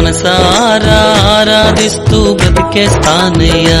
మనసారా ఆరాధిస్తూ బ్రతికేస్తానయ్యా